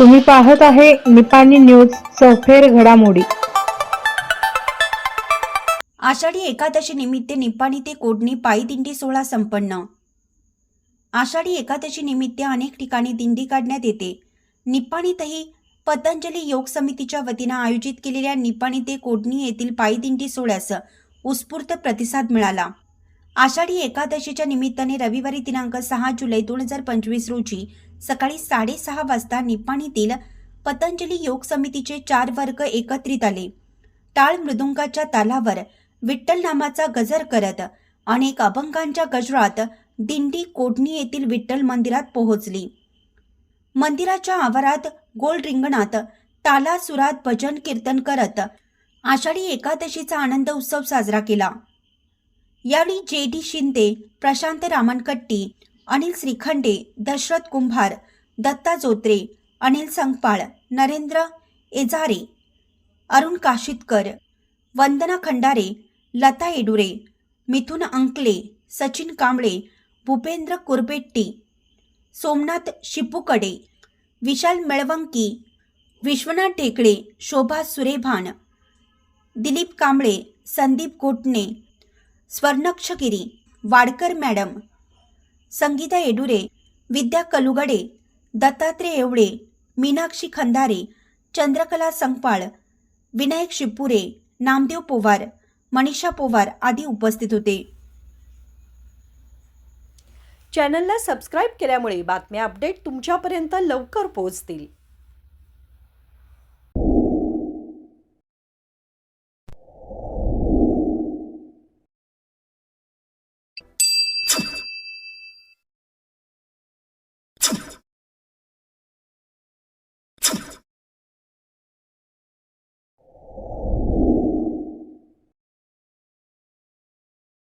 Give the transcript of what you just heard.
तुम्ही पाहत आहे निपाणी न्यूज सफेर घडामोडी. आषाढी एकादशी निमित्त निपाणी ते कोडणी पायी दिंडी सोहळा संपन्न. आषाढी एकादशी निमित्त अनेक ठिकाणी दिंडी काढण्यात येते. निपाणीतही पतंजली योग समितीच्या वतीनं आयोजित केलेल्या निपाणी ते कोडणी येथील पायी दिंडी सोहळ्यास उत्स्फूर्त प्रतिसाद मिळाला. आषाढी एकादशीच्या निमित्ताने रविवारी दिनांक सहा जुलै दोन हजार पंचवीस रोजी सकाळी साडेसहा वाजता निपाणीतील पतंजली योग समितीचे चार वर्ग एकत्रित आले. टाळ मृदुंगाच्या तालावर विठ्ठल नामाचा गजर करत अनेक अभंगांच्या गजरात दिंडी कोडणी येथील विठ्ठल मंदिरात पोहोचली. मंदिराच्या आवारात गोल रिंगणात तालासुरात भजन कीर्तन करत आषाढी एकादशीचा आनंद उत्सव साजरा केला. यावेळी J D Shinde Prashant Ramankatti Anil Shrikhande Dashrath Kumbhar Datta Jotre Anil Sangpal Narendra Ejare Arun Kashitkar Vandana Khandare Lata Yedure Mithun Ankale Sachin Kamble Bhupendra Kurbetti Somnath Shipukade Vishal Melvanki Vishwanath Dhekale Shobha Surebhan Dilip Kamble Sandeep Gotne Swarnakshagiri Wadkar madam Sangeeta Yedure Vidya Kalugade Dattatray Yevade Meenakshi Khandare Chandrakala Sangpal Vinayak Shipure Namdev Powar Manisha Powar आदी उपस्थित होते. चॅनलला subscribe केल्यामुळे बातम्या update तुमच्यापर्यंत लवकर पोहोचतील.